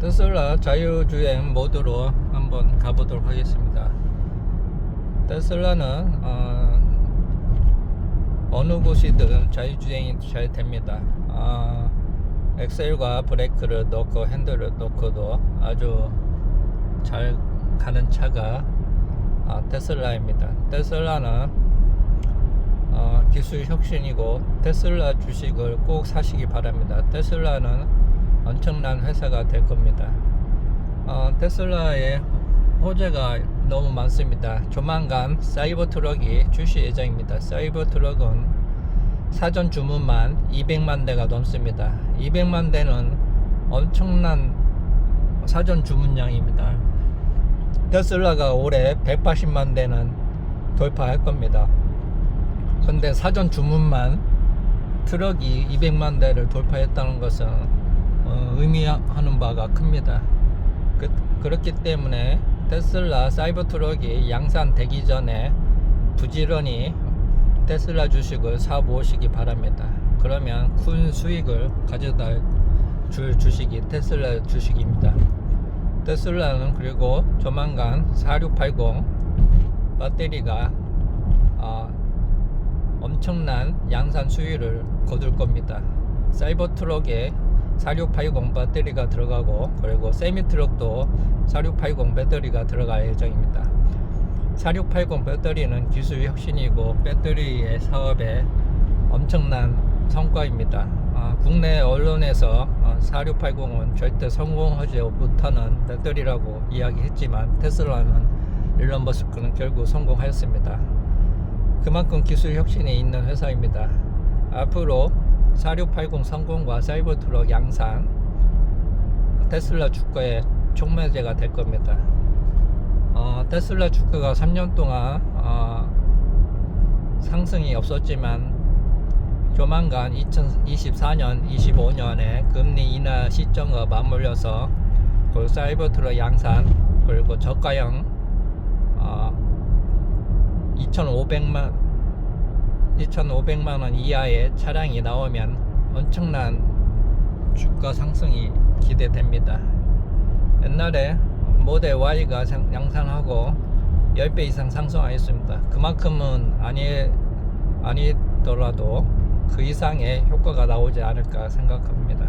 테슬라 자유주행 모드로 한번 가보도록 하겠습니다. 테슬라는 어, 어느 곳이든 자유주행이 잘 됩니다. 아, 엑셀과 브레이크를 넣고 핸들을 넣고도 아주 잘 가는 차가 아, 테슬라입니다. 테슬라는 어, 기술 혁신이고 테슬라 주식을 꼭 사시기 바랍니다. 테슬라는 엄청난 회사가 될 겁니다. 어, 테슬라의 호재가 너무 많습니다. 조만간 사이버 트럭이 출시 예정입니다. 사이버 트럭은 사전 주문만 200만 대가 넘습니다. 200만 대는 엄청난 사전 주문량입니다. 테슬라가 올해 180만 대는 돌파할 겁니다. 근데 사전 주문만 트럭이 200만 대를 돌파했다는 것은 어, 의미하는 바가 큽니다. 그, 그렇기 때문에 테슬라 사이버 트럭이 양산 되기 전에 부지런히 테슬라 주식을 사 모으시기 바랍니다. 그러면 큰 수익을 가져다 줄 주식이 테슬라 주식입니다. 테슬라는 그리고 조만간 4680 배터리가 어, 엄청난 양산 수율을 거둘 겁니다. 사이버 트럭에 4680 배터리가 들어가고 그리고 세미 트럭도 4680 배터리가 들어갈 예정입니다. 4680 배터리는 기술 혁신이고 배터리의 사업에 엄청난 성과입니다. 아, 국내 언론에서 어, 4680은 절대 성공하지 못하는 배터리라고 이야기했지만 테슬라는 일론 머스크는 결국 성공하였습니다. 그만큼 기술 혁신이 있는 회사입니다. 앞으로 4680 성공과 사이버 트럭 양산 테슬라 주가의 촉매제가 될 겁니다. 어, 테슬라 주가가 3년 동안 어, 상승이 없었지만 조만간 2024년, 25년에 금리 인하 시점과 맞물려서 그 사이버 트럭 양산 그리고 저가형 어, 2,500만 2,500만 원 이하의 차량이 나오면 엄청난 주가 상승이 기대됩니다. 옛날에 모델 Y가 상- 양산하고 10배 이상 상승하였습니다. 그만큼은 아니 아니더라도 그 이상의 효과가 나오지 않을까 생각합니다.